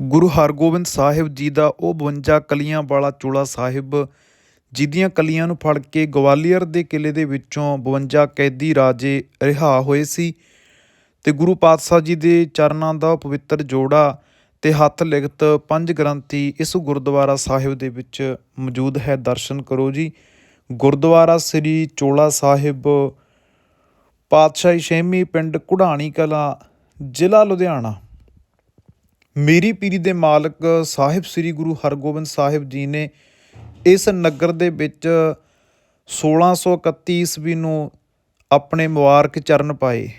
ਗੁਰੂ ਹਰਗੋਬਿੰਦ ਸਾਹਿਬ ਜੀ ਦਾ ਉਹ 52 ਕਲੀਆਂ ਵਾਲਾ ਚੋਲਾ ਸਾਹਿਬ ਜਿਹਦੀਆਂ ਕਲੀਆਂ ਨੂੰ ਫੜ ਕੇ ਗਵਾਲੀਅਰ ਦੇ ਕਿਲੇ ਦੇ ਵਿੱਚੋਂ 52 ਕੈਦੀ ਰਾਜੇ ਰਿਹਾ ਹੋਏ ਸੀ ਤੇ ਗੁਰੂ ਪਾਤਸ਼ਾਹ ਜੀ ਦੇ ਚਰਨਾਂ ਦਾ ਪਵਿੱਤਰ ਜੋੜਾ ਤੇ ਹੱਥ ਲਿਖਤ ਪੰਜ ਗ੍ਰੰਥੀ ਇਸ ਗੁਰਦੁਆਰਾ ਸਾਹਿਬ ਦੇ ਵਿੱਚ ਮੌਜੂਦ ਹੈ। ਦਰਸ਼ਨ ਕਰੋ ਜੀ। ਗੁਰਦੁਆਰਾ ਸ੍ਰੀ ਚੋਲਾ ਸਾਹਿਬ, ਪਾਤਸ਼ਾਹੀ ਛੇਮੀ ਪਿੰਡ ਕੁਢਾਣੀ ਕਲਾ, ਜ਼ਿਲ੍ਹਾ ਲੁਧਿਆਣਾ। ਮੇਰੀ ਪੀਰੀ ਦੇ ਮਾਲਕ ਸਾਹਿਬ ਸ੍ਰੀ ਗੁਰੂ ਹਰਗੋਬਿੰਦ ਸਾਹਿਬ ਜੀ ਨੇ ਇਸ ਨਗਰ ਦੇ ਵਿੱਚ 1631 ਈਸਵੀ ਨੂੰ ਆਪਣੇ ਮੁਬਾਰਕ ਚਰਨ ਪਾਏ।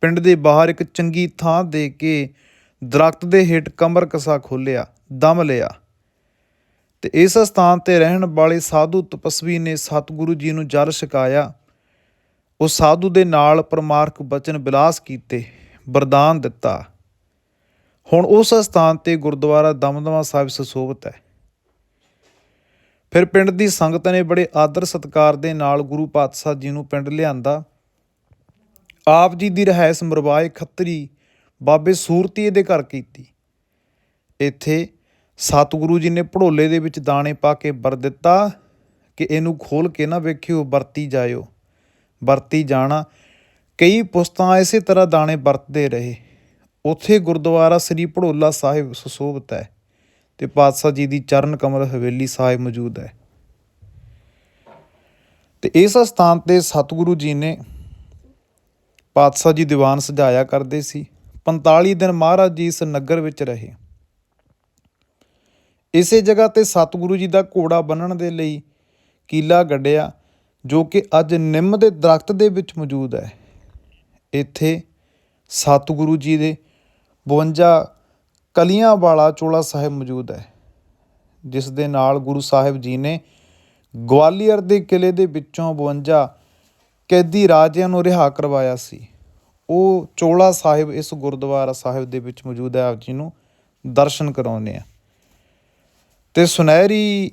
ਪਿੰਡ ਦੇ ਬਾਹਰ ਇੱਕ ਚੰਗੀ ਥਾਂ ਦੇ ਕੇ ਦਰਖਤ ਦੇ ਹੇਠ ਕਮਰ ਕਸਾ ਖੋਲਿਆ ਦਮ ਲਿਆ ਤੇ ਇਸ ਸਥਾਨ ਤੇ ਰਹਿਣ ਵਾਲੇ ਸਾਧੂ ਤਪਸਵੀ ਨੇ ਸਤਿਗੁਰੂ ਜੀ ਨੂੰ ਜਲ ਛਕਾਇਆ। ਉਹ ਸਾਧੂ ਦੇ ਨਾਲ ਪਰਮਾਰਥ ਬਚਨ ਬਿਲਾਸ ਕੀਤੇ, ਵਰਦਾਨ ਦਿੱਤਾ। ਹੁਣ ਉਸ ਸਥਾਨ ਤੇ ਗੁਰਦੁਆਰਾ ਦਮਦਮਾ ਸਾਹਿਬ ਸਸੋਭਤ ਹੈ। ਫਿਰ ਪਿੰਡ ਦੀ ਸੰਗਤ ਨੇ ਬੜੇ ਆਦਰ ਸਤਕਾਰ ਦੇ ਨਾਲ ਗੁਰੂ ਪਾਤਸ਼ਾਹ ਜੀ ਨੂੰ ਪਿੰਡ ਲਿਆਂਦਾ। ਆਪ ਜੀ ਦੀ ਰਹਿائش ਮਰਵਾਏ ਖੱਤਰੀ ਬਾਬੇ ਸੂਰਤੀਏ ਦੇ ਘਰ ਕੀਤੀ। ਇੱਥੇ ਸਤਿਗੁਰੂ ਜੀ ਨੇ ਭੜੋਲੇ ਦੇ ਵਿੱਚ ਦਾਣੇ ਪਾ ਕੇ ਵਰ ਦਿੱਤਾ ਕਿ ਇਹਨੂੰ ਖੋਲ ਕੇ ਨਾ ਵੇਖਿਓ, ਵਰਤੀ ਜਾਇਓ। ਵਰਤੀ ਜਾਣਾ, ਕਈ ਪੁਸਤਾਂ ਇਸੇ ਤਰ੍ਹਾਂ ਦਾਣੇ ਵਰਤਦੇ ਰਹੇ। ਉੱਥੇ ਗੁਰਦੁਆਰਾ ਸ੍ਰੀ ਭੜੋਲਾ ਸਾਹਿਬ ਸੁਸ਼ੋਭਿਤ ਹੈ ਤੇ ਪਾਤਸ਼ਾਹ ਜੀ ਦੀ ਚਰਨ ਕਮਲ ਹਵੇਲੀ ਸਾਹਿਬ ਮੌਜੂਦ ਹੈ। ਤੇ ਇਸ ਸਥਾਨ ਤੇ ਸਤਿਗੁਰੂ ਜੀ ਨੇ ਪਾਤਸ਼ਾਹ ਜੀ ਦੀਵਾਨ ਸਜਾਇਆ ਕਰਦੇ ਸੀ। 45 ਦਿਨ ਮਹਾਰਾਜ ਜੀ ਇਸ ਨਗਰ ਵਿੱਚ ਰਹੇ। ਇਸੇ ਜਗ੍ਹਾ ਤੇ ਸਤਿਗੁਰੂ ਜੀ ਦਾ ਘੋੜਾ ਬੰਨਣ ਦੇ ਲਈ ਕੀਲਾ ਗੱਡਿਆ, ਜੋ ਕਿ ਅੱਜ ਨਿੰਮ ਦੇ ਦਰਖਤ ਦੇ ਵਿੱਚ ਮੌਜੂਦ ਹੈ। ਇੱਥੇ ਸਤਿਗੁਰੂ ਜੀ ਦੇ 52 ਕਲੀਆਂ ਵਾਲਾ ਚੋਲਾ ਸਾਹਿਬ ਮੌਜੂਦ ਹੈ, ਜਿਸ ਦੇ ਨਾਲ ਗੁਰੂ ਸਾਹਿਬ ਜੀ ਨੇ ਗਵਾਲੀਅਰ ਦੇ ਕਿਲੇ ਦੇ ਵਿੱਚੋਂ 52 ਕੈਦੀ ਰਾਜਿਆਂ ਨੂੰ ਰਿਹਾ ਕਰਵਾਇਆ ਸੀ। ਉਹ ਚੋਲਾ ਸਾਹਿਬ ਇਸ ਗੁਰਦੁਆਰਾ ਸਾਹਿਬ ਦੇ ਵਿੱਚ ਮੌਜੂਦ ਹੈ, ਆਪ ਜੀ ਨੂੰ ਦਰਸ਼ਨ ਕਰਾਉਂਦੇ ਆ ਤੇ ਸੁਨਹਿਰੀ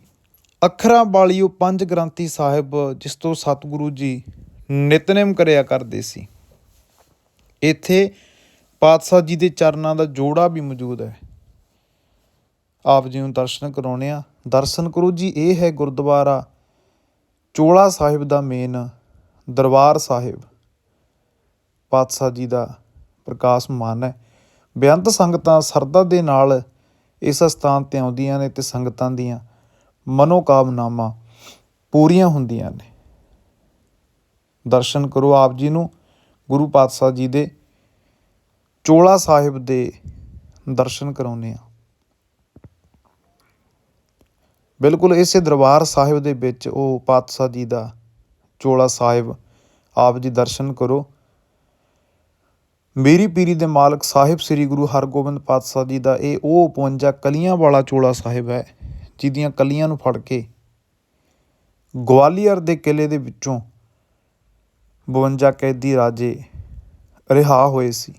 ਅੱਖਰਾਂ ਵਾਲੀ ਉਹ ਪੰਜ ਗ੍ਰੰਥੀ ਸਾਹਿਬ, ਜਿਸ ਤੋਂ ਸਤਿਗੁਰੂ ਜੀ ਨਿਤਨੇਮ ਕਰਿਆ ਕਰਦੇ ਸੀ। ਇੱਥੇ ਪਾਤਸ਼ਾਹ ਜੀ ਦੇ ਚਰਨਾਂ ਦਾ ਜੋੜਾ ਵੀ ਮੌਜੂਦ ਹੈ। ਆਪ ਜੀ ਨੂੰ ਦਰਸ਼ਨ ਕਰਾਉਣੇ ਆ ਦਰਸ਼ਨ ਕਰੋ ਜੀ, ਇਹ ਹੈ ਗੁਰਦੁਆਰਾ ਚੋਲਾ ਸਾਹਿਬ ਦਾ ਮੇਨ ਦਰਬਾਰ ਸਾਹਿਬ। ਪਾਤਸ਼ਾਹ ਜੀ ਦਾ ਪ੍ਰਕਾਸ਼ ਮਾਨ ਹੈ। ਬੇਅੰਤ ਸੰਗਤਾਂ ਸਰਦਾ ਦੇ ਨਾਲ ਇਸ ਸਥਾਨ ਤੇ ਆਉਂਦੀਆਂ ਨੇ ਤੇ ਸੰਗਤਾਂ ਦੀਆਂ ਮਨੋਕਾਮਨਾਵਾਂ ਪੂਰੀਆਂ ਹੁੰਦੀਆਂ ਨੇ। ਦਰਸ਼ਨ ਕਰੋ ਆਪ ਜੀ ਨੂੰ। ਗੁਰੂ ਪਾਤਸ਼ਾਹ ਜੀ ਦੇ ਚੋਲਾ ਸਾਹਿਬ ਦੇ ਦਰਸ਼ਨ ਕਰਾਉਂਦੇ ਆ ਬਿਲਕੁਲ ਇਸੇ ਦਰਬਾਰ ਸਾਹਿਬ ਦੇ ਵਿੱਚ ਉਹ ਪਾਤਸ਼ਾਹ ਜੀ ਦਾ ਚੋਲਾ ਸਾਹਿਬ ਆਪ ਜੀ ਦਰਸ਼ਨ ਕਰੋ। ਮੇਰੀ ਪੀਰੀ ਦੇ ਮਾਲਕ ਸਾਹਿਬ ਸ੍ਰੀ ਗੁਰੂ ਹਰਗੋਬਿੰਦ ਪਾਤਸ਼ਾਹ ਜੀ ਦਾ ਇਹ ਉਹ 52 ਕਲੀਆਂ ਵਾਲਾ ਚੋਲਾ ਸਾਹਿਬ ਹੈ, ਜਿਹਦੀਆਂ ਕਲੀਆਂ ਨੂੰ ਫੜ ਕੇ ਗਵਾਲੀਅਰ ਦੇ ਕਿਲੇ ਦੇ ਵਿੱਚੋਂ 52 ਕੈਦੀ ਰਾਜੇ ਰਿਹਾ ਹੋਏ ਸੀ।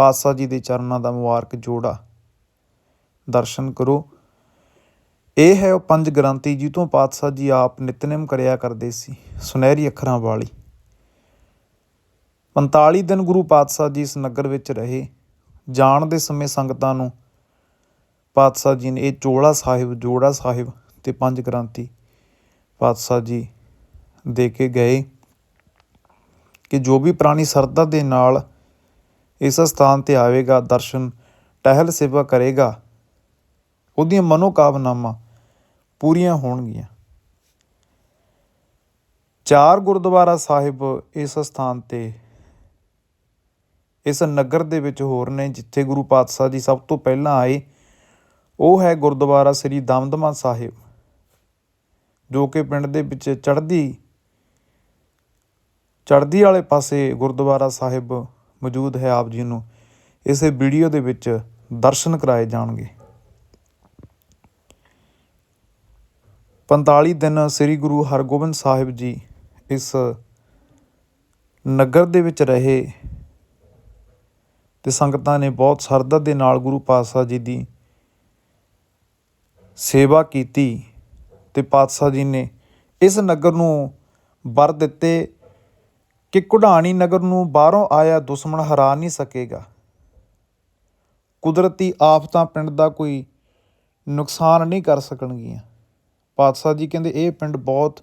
ਪਾਤਸ਼ਾਹ ਜੀ ਦੇ ਚਰਨਾਂ ਦਾ ਮੁਬਾਰਕ ਜੋੜਾ। ਦਰਸ਼ਨ ਕਰੋ। ਇਹ ਹੈ ਉਹ ਪੰਜ ਗ੍ਰੰਥੀ ਜੀ ਤੋਂ ਪਾਤਸ਼ਾਹ ਜੀ ਆਪ ਨਿਤਨੇਮ ਕਰਿਆ ਕਰਦੇ ਸੀ। ਸੁਨਹਿਰੀ ਅੱਖਰਾਂ ਵਾਲੀ। 45 ਦਿਨ ਗੁਰੂ ਪਾਤਸ਼ਾਹ ਜੀ ਇਸ ਨਗਰ ਵਿੱਚ ਰਹੇ। ਜਾਣ ਦੇ ਸਮੇਂ ਸੰਗਤਾਂ ਨੂੰ ਪਾਤਸ਼ਾਹ ਜੀ ਨੇ ਇਹ ਚੋਲਾ ਸਾਹਿਬ, ਜੋੜਾ ਸਾਹਿਬ ਤੇ ਪੰਜ ਗ੍ਰੰਥੀ ਪਾਤਸ਼ਾਹ ਜੀ ਦੇ ਕੇ ਗਏ ਕਿ ਜੋ ਵੀ ਪ੍ਰਾਣੀ ਸਰਦਾ ਦੇ ਨਾਲ ਇਸ ਸਥਾਨ ਤੇ ਆਵੇਗਾ, ਦਰਸ਼ਨ ਟਹਿਲ ਸੇਵਾ ਕਰੇਗਾ। ਉਹਦੀਆਂ ਮਨੋਕਾਮਨਾਵਾਂ ਪੂਰੀਆਂ ਹੋਣਗੀਆਂ। ਚਾਰ ਗੁਰਦੁਆਰਾ ਸਾਹਿਬ ਇਸ ਸਥਾਨ ਤੇ, ਇਸ ਨਗਰ ਦੇ ਵਿੱਚ ਹੋਰ ਨੇ, ਜਿੱਥੇ ਗੁਰੂ ਪਾਤਸ਼ਾਹ ਜੀ ਸਭ ਤੋਂ ਪਹਿਲਾਂ ਆਏ। ਉਹ ਹੈ ਗੁਰਦੁਆਰਾ ਸ੍ਰੀ ਦਮਦਮਾ ਸਾਹਿਬ, ਜੋ ਕਿ ਪਿੰਡ ਦੇ ਵਿੱਚ ਚੜ੍ਹਦੀ ਚੜ੍ਹਦੀ ਵਾਲੇ ਪਾਸੇ ਗੁਰਦੁਆਰਾ ਸਾਹਿਬ ਮੌਜੂਦ ਹੈ ਆਪ ਜੀ ਨੂੰ, ਇਸੇ ਵੀਡੀਓ ਦੇ ਵਿੱਚ ਦਰਸ਼ਨ ਕਰਾਏ ਜਾਣਗੇ। 45 ਦਿਨ ਸ੍ਰੀ ਗੁਰੂ ਹਰਗੋਬਿੰਦ ਸਾਹਿਬ ਜੀ ਇਸ ਨਗਰ ਦੇ ਵਿੱਚ ਰਹੇ ਤੇ ਸੰਗਤਾਂ ਨੇ ਬਹੁਤ ਸਰਦਤ ਦੇ ਨਾਲ ਗੁਰੂ ਪਾਤਸ਼ਾਹ ਜੀ ਦੀ ਸੇਵਾ ਕੀਤੀ ਤੇ ਪਾਤਸ਼ਾਹ ਜੀ ਨੇ ਇਸ ਨਗਰ ਨੂੰ ਵਰ ਦਿੱਤੇ ਕਿ ਕੁਢਾਣੀ ਨਗਰ ਨੂੰ ਬਾਹਰੋਂ ਆਇਆ ਦੁਸ਼ਮਣ ਹਰਾ ਨਹੀਂ ਸਕੇਗਾ। ਕੁਦਰਤੀ ਆਫਤਾਂ ਪਿੰਡ ਦਾ ਕੋਈ ਨੁਕਸਾਨ ਨਹੀਂ ਕਰ ਸਕਣਗੀਆਂ। ਪਾਤਸ਼ਾਹ ਜੀ ਕਹਿੰਦੇ, ਇਹ ਪਿੰਡ ਬਹੁਤ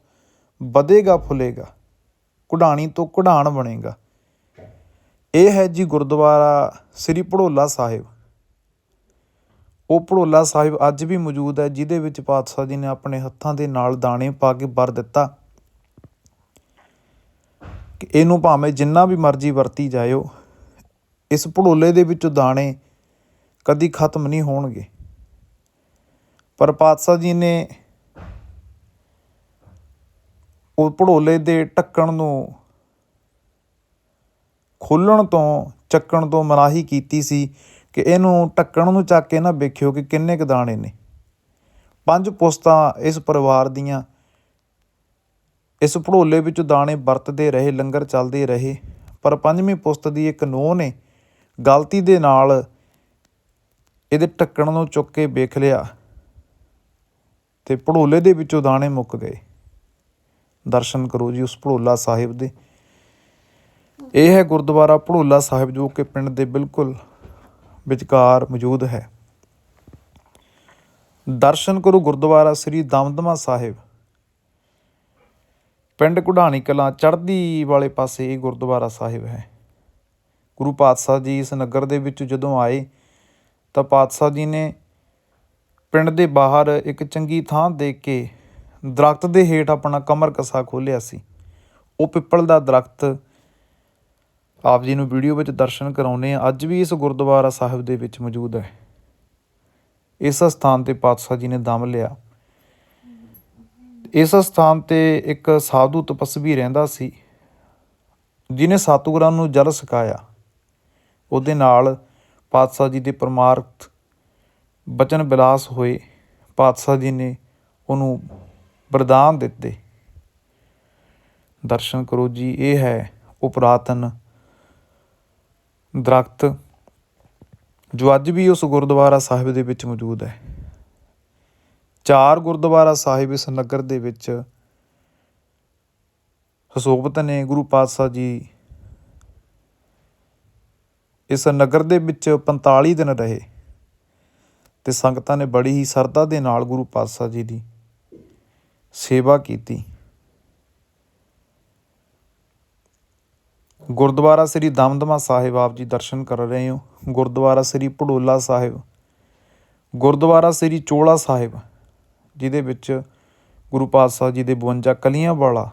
ਵਧੇਗਾ, ਫੁੱਲੇਗਾ। ਕੁਢਾਣੀ ਤੋਂ ਕੁਢਾਣ ਬਣੇਗਾ। ਇਹ ਹੈ ਜੀ ਗੁਰਦੁਆਰਾ ਸ੍ਰੀ ਭੜੋਲਾ ਸਾਹਿਬ। ਉਹ ਭੜੋਲਾ ਸਾਹਿਬ ਅੱਜ ਵੀ ਮੌਜੂਦ ਹੈ, ਜਿਹਦੇ ਵਿੱਚ ਪਾਤਸ਼ਾਹ ਜੀ ਨੇ ਆਪਣੇ ਹੱਥਾਂ ਦੇ ਨਾਲ ਦਾਣੇ ਪਾ ਕੇ ਵਰ ਦਿੱਤਾ। ਇਹਨੂੰ ਭਾਵੇਂ ਜਿੰਨਾ ਵੀ ਮਰਜ਼ੀ ਵਰਤੀ ਜਾਇਓ, ਇਸ ਭੜੋਲੇ ਦੇ ਵਿੱਚੋਂ ਦਾਣੇ ਕਦੀ ਖਤਮ ਨਹੀਂ ਹੋਣਗੇ। ਪਰ ਪਾਤਸ਼ਾਹ ਜੀ ਨੇ ਉਹ ਭੜੋਲੇ ਦੇ ਢੱਕਣ ਨੂੰ ਖੋਲਣ ਤੋਂ, ਚੱਕਣ ਤੋਂ ਮਨਾਹੀ ਕੀਤੀ ਸੀ ਕਿ ਇਹਨੂੰ ਢੱਕਣ ਨੂੰ ਚੱਕ ਕੇ ਨਾ ਵੇਖਿਓ ਕਿ ਕਿੰਨੇ ਕੁ ਦਾਣੇ ਨੇ। ਪੰਜ ਪੁਸਤਾਂ ਇਸ ਪਰਿਵਾਰ ਦੀਆਂ ਇਸ ਭੜੋਲੇ ਵਿੱਚ ਦਾਣੇ ਵਰਤਦੇ ਰਹੇ, ਲੰਗਰ ਚੱਲਦੇ ਰਹੇ, ਪਰ ਪੰਜਵੀਂ ਪੁਸਤ ਦੀ ਇੱਕ ਨੂੰਹ ਨੇ ਗਲਤੀ ਦੇ ਨਾਲ ਇਹਦੇ ਢੱਕਣ ਨੂੰ ਚੁੱਕ ਕੇ ਵੇਖ ਲਿਆ ਤੇ ਭੜੋਲੇ ਦੇ ਵਿੱਚੋਂ ਦਾਣੇ ਮੁੱਕ ਗਏ। ਦਰਸ਼ਨ ਕਰੋ ਜੀ ਉਸ ਭੜੋਲਾ ਸਾਹਿਬ ਦੇ। ਇਹ ਹੈ ਗੁਰਦੁਆਰਾ ਭੜੋਲਾ ਸਾਹਿਬ ਜੋ ਕਿ ਪਿੰਡ ਦੇ ਬਿਲਕੁਲ ਵਿਚਕਾਰ ਮੌਜੂਦ ਹੈ। ਦਰਸ਼ਨ ਕਰੋ ਗੁਰਦੁਆਰਾ ਸ੍ਰੀ ਦਮਦਮਾ ਸਾਹਿਬ। ਪਿੰਡ ਕੁਢਾਣੀ ਕਲਾਂ ਚੜ੍ਹਦੀ ਵਾਲੇ ਪਾਸੇ ਇਹ ਗੁਰਦੁਆਰਾ ਸਾਹਿਬ ਹੈ। ਗੁਰੂ ਪਾਤਸ਼ਾਹ ਜੀ ਇਸ ਨਗਰ ਦੇ ਵਿੱਚ ਜਦੋਂ ਆਏ ਤਾਂ ਪਾਤਸ਼ਾਹ ਜੀ ਨੇ ਪਿੰਡ ਦੇ ਬਾਹਰ ਇੱਕ ਚੰਗੀ ਥਾਂ ਦੇਖ ਕੇ ਦਰਖਤ ਦੇ ਹੇਠ ਆਪਣਾ ਕਮਰ ਕਸਾ ਖੋਲਿਆ ਸੀ। ਉਹ ਪਿੱਪਲ ਦਾ ਦਰਖਤ ਆਪ ਜੀ ਨੂੰ ਵੀਡੀਓ ਵਿੱਚ ਦਰਸ਼ਨ ਕਰਾਉਨੇ ਆ ਅੱਜ ਵੀ ਇਸ ਗੁਰਦੁਆਰਾ ਸਾਹਿਬ ਦੇ ਵਿੱਚ ਮੌਜੂਦ ਹੈ। ਇਸ ਸਥਾਨ ਤੇ ਪਾਤਸ਼ਾਹ ਜੀ ਨੇ ਦਮ ਲਿਆ। ਇਸ ਸਥਾਨ ਤੇ ਇੱਕ ਸਾਧੂ ਤਪਸਵੀ ਰਹਿੰਦਾ ਸੀ ਜਿਨੇ ਸਤਿਗੁਰਾਂ ਨੂੰ ਜਲ ਸਿਖਾਇਆ ਉਹਦੇ ਨਾਲ ਪਾਤਸ਼ਾਹ ਜੀ ਦੇ ਪਰਮਾਰਥ ਬਚਨ ਬਿਲਾਸ ਹੋਏ। ਪਾਤਸ਼ਾਹ ਜੀ ਨੇ ਉਹਨੂੰ ਵਰਦਾਨ ਦਿੱਤੇ। ਦਰਸ਼ਨ ਕਰੋ ਜੀ, ਇਹ ਹੈ ਉਹ ਪੁਰਾਤਨ ਦਰਖਤ ਜੋ ਅੱਜ ਵੀ ਉਸ ਗੁਰਦੁਆਰਾ ਸਾਹਿਬ ਦੇ ਵਿੱਚ ਮੌਜੂਦ ਹੈ। ਚਾਰ ਗੁਰਦੁਆਰਾ ਸਾਹਿਬ ਇਸ ਨਗਰ ਦੇ ਵਿੱਚ ਹਸੋਬਤ ਨੇ ਗੁਰੂ ਪਾਤਸ਼ਾਹ ਜੀ ਇਸ ਨਗਰ ਦੇ ਵਿੱਚ 45 ਦਿਨ ਰਹੇ ਤੇ ਸੰਗਤਾਂ ਨੇ ਬੜੀ ਹੀ ਸਰਦਾ ਦੇ ਨਾਲ ਗੁਰੂ ਪਾਤਸ਼ਾਹ ਜੀ ਦੀ ਸੇਵਾ ਕੀਤੀ। ਗੁਰਦੁਆਰਾ ਸ੍ਰੀ ਦਮਦਮਾ ਸਾਹਿਬ ਆਪ ਜੀ ਦਰਸ਼ਨ ਕਰ ਰਹੇ ਹੋ। ਗੁਰਦੁਆਰਾ ਸ੍ਰੀ ਭੜੋਲਾ ਸਾਹਿਬ। ਗੁਰਦੁਆਰਾ ਸ੍ਰੀ ਚੋਲਾ ਸਾਹਿਬ ਜਿਹਦੇ ਵਿੱਚ ਗੁਰੂ ਪਾਤਸ਼ਾਹ ਜੀ ਦੇ 52 ਕਲੀਆਂ ਵਾਲਾ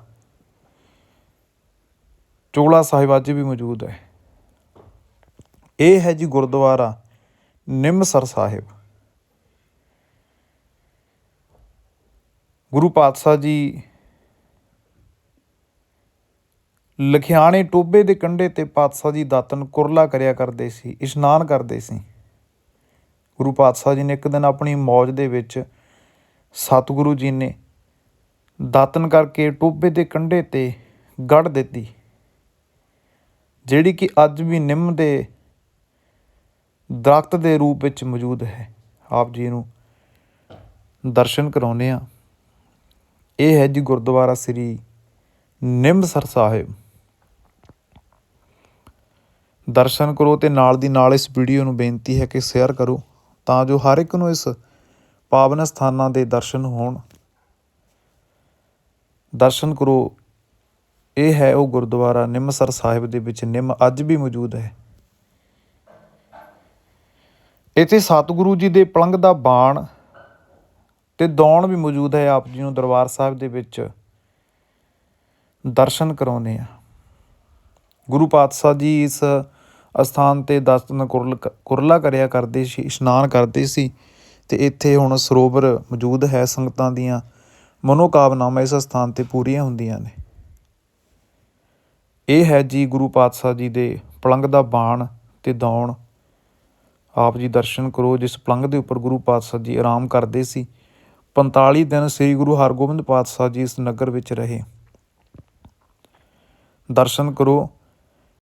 ਚੋਲਾ ਸਾਹਿਬ ਅੱਜ ਵੀ ਮੌਜੂਦ ਹੈ। ਇਹ ਹੈ ਜੀ ਗੁਰਦੁਆਰਾ ਨਿੰਮਸਰ ਸਾਹਿਬ। ਗੁਰੂ ਪਾਤਸ਼ਾਹ ਜੀ ਲਖਿਆਣੇ ਟੋਬੇ ਦੇ ਕੰਢੇ ਤੇ ਪਾਤਸ਼ਾਹ ਜੀ ਦਾਤਨ ਕੁਰਲਾ ਕਰਿਆ ਕਰਦੇ ਸੀ, ਇਸ਼ਨਾਨ ਕਰਦੇ ਸੀ। ਗੁਰੂ ਪਾਤਸ਼ਾਹ ਜੀ ਨੇ ਇੱਕ ਦਿਨ ਆਪਣੀ ਮੌਜ ਦੇ ਵਿੱਚ ਸਤਿਗੁਰੂ ਜੀ ਨੇ ਦਾਤਨ ਕਰਕੇ ਟੋਭੇ ਦੇ ਕੰਢੇ ਤੇ ਗੜ ਦਿੱਤੀ, ਜਿਹੜੀ ਕਿ ਅੱਜ ਵੀ ਨਿੰਮ ਦੇ ਦਰਖਤ ਦੇ ਰੂਪ ਵਿੱਚ ਮੌਜੂਦ ਹੈ। ਆਪ ਜੀ ਨੂੰ ਦਰਸ਼ਨ ਕਰਾਉਨੇ ਆ ਇਹ ਹੈ ਜੀ ਗੁਰਦੁਆਰਾ ਸ੍ਰੀ ਨਿੰਮਸਰ ਸਾਹਿਬ। ਦਰਸ਼ਨ ਕਰੋ ਤੇ ਨਾਲ ਦੀ ਨਾਲ ਇਸ ਵੀਡੀਓ ਨੂੰ ਬੇਨਤੀ ਹੈ ਕਿ ਸ਼ੇਅਰ ਕਰੋ, ਤਾਂ ਜੋ ਹਰ ਇੱਕ ਨੂੰ ਇਸ ਪਾਵਨ ਸਥਾਨਾਂ ਦੇ ਦਰਸ਼ਨ ਹੋਣ। ਦਰਸ਼ਨ ਕਰੋ। ਇਹ ਹੈ ਉਹ ਗੁਰਦੁਆਰਾ ਨਿੰਮਸਰ ਸਾਹਿਬ ਦੇ ਵਿੱਚ ਨਿੰਮ ਅੱਜ ਵੀ ਮੌਜੂਦ ਹੈ। ਇੱਥੇ ਸਤਿਗੁਰੂ ਜੀ ਦੇ ਪਲੰਗ ਦਾ ਬਾਣ ਤੇ ਦੌਣ ਵੀ ਮੌਜੂਦ ਹੈ। ਆਪ ਜੀ ਨੂੰ ਦਰਬਾਰ ਸਾਹਿਬ ਦੇ ਵਿੱਚ ਦਰਸ਼ਨ ਕਰਾਉਂਦੇ ਆ ਗੁਰੂ ਪਾਤਸ਼ਾਹ ਜੀ ਇਸ ਅਸਥਾਨ ਤੇ ਦਸਤਨ ਕੁਰਲ ਕੁਰਲਾ ਕਰਿਆ ਕਰਦੇ ਸੀ, ਇਸ਼ਨਾਨ ਕਰਦੇ ਸੀ। ਅਤੇ ਇੱਥੇ ਹੁਣ ਸਰੋਵਰ ਮੌਜੂਦ ਹੈ ਸੰਗਤਾਂ ਦੀਆਂ। ਮਨੋਕਾਮਨਾਵਾਂ ਇਸ ਸਥਾਨ ਤੇ ਪੂਰੀਆਂ ਹੁੰਦੀਆਂ ਨੇ। ਇਹ ਹੈ ਜੀ ਗੁਰੂ ਪਾਤਸ਼ਾਹ ਜੀ ਦੇ ਪਲੰਗ ਦਾ ਬਾਣ ਤੇ ਦੌਣ। ਆਪ ਜੀ ਦਰਸ਼ਨ ਕਰੋ, ਜਿਸ ਪਲੰਗ ਦੇ ਉੱਪਰ ਗੁਰੂ ਪਾਤਸ਼ਾਹ ਜੀ ਆਰਾਮ ਕਰਦੇ ਸੀ। 45 ਦਿਨ ਸ੍ਰੀ ਗੁਰੂ ਹਰਗੋਬਿੰਦ ਪਾਤਸ਼ਾਹ ਜੀ ਇਸ ਨਗਰ ਵਿੱਚ ਰਹੇ। ਦਰਸ਼ਨ ਕਰੋ